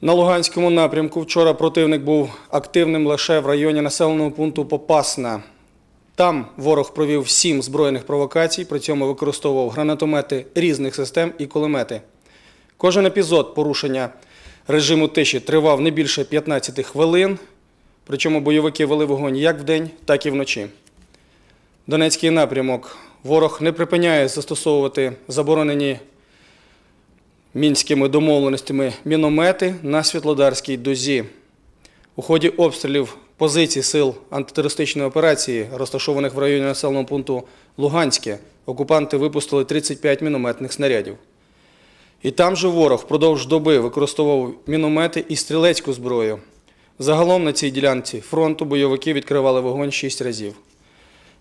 На Луганському напрямку вчора противник був активним лише в районі населеного пункту Попасна. Там ворог провів сім збройних провокацій, при цьому використовував гранатомети різних систем і кулемети. Кожен епізод порушення режиму тиші тривав не більше 15 хвилин, причому бойовики вели вогонь як вдень, так і вночі. Донецький напрямок. Ворог не припиняє застосовувати заборонені мінськими домовленостями міномети на Світлодарській дозі. У ході обстрілів позицій сил антитерористичної операції, розташованих в районі населеного пункту Луганське, окупанти випустили 35 мінометних снарядів. І там же ворог впродовж доби використовував міномети і стрілецьку зброю. Загалом на цій ділянці фронту бойовики відкривали вогонь 6 разів.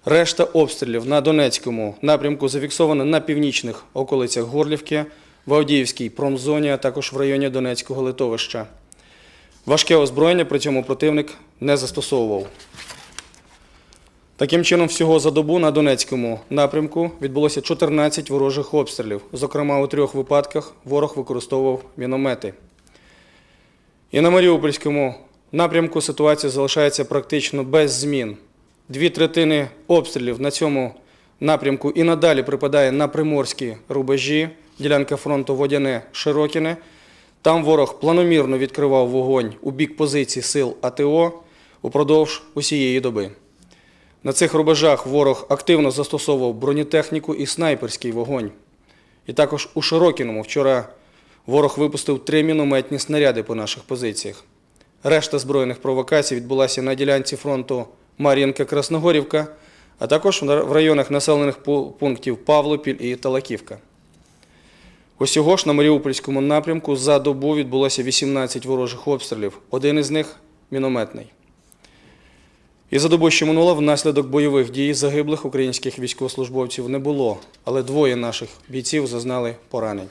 Решта обстрілів на Донецькому напрямку зафіксовано на північних околицях Горлівки, в Авдіївській промзоні, а також в районі Донецького литовища. Важке озброєння при цьому противник не застосовував. Таким чином, всього за добу на Донецькому напрямку відбулося 14 ворожих обстрілів. Зокрема, у трьох випадках ворог використовував міномети. І на Маріупольському напрямку ситуація залишається практично без змін. Дві третини обстрілів на цьому напрямку і надалі припадає на приморські рубежі, ділянка фронту Водяне Широкіне. Там ворог планомірно відкривав вогонь у бік позицій сил АТО упродовж усієї доби. На цих рубежах ворог активно застосовував бронетехніку і снайперський вогонь. І також у Широкіному вчора ворог випустив три мінометні снаряди по наших позиціях. Решта збройних провокацій відбулася на ділянці фронту Мар'їнка-Красногорівка, а також в районах населених пунктів Павлопіль і Талаківка. Усього ж на Маріупольському напрямку за добу відбулося 18 ворожих обстрілів, один із них мінометний. І за добу, що минула, внаслідок бойових дій загиблих українських військовослужбовців не було, але двоє наших бійців зазнали поранень.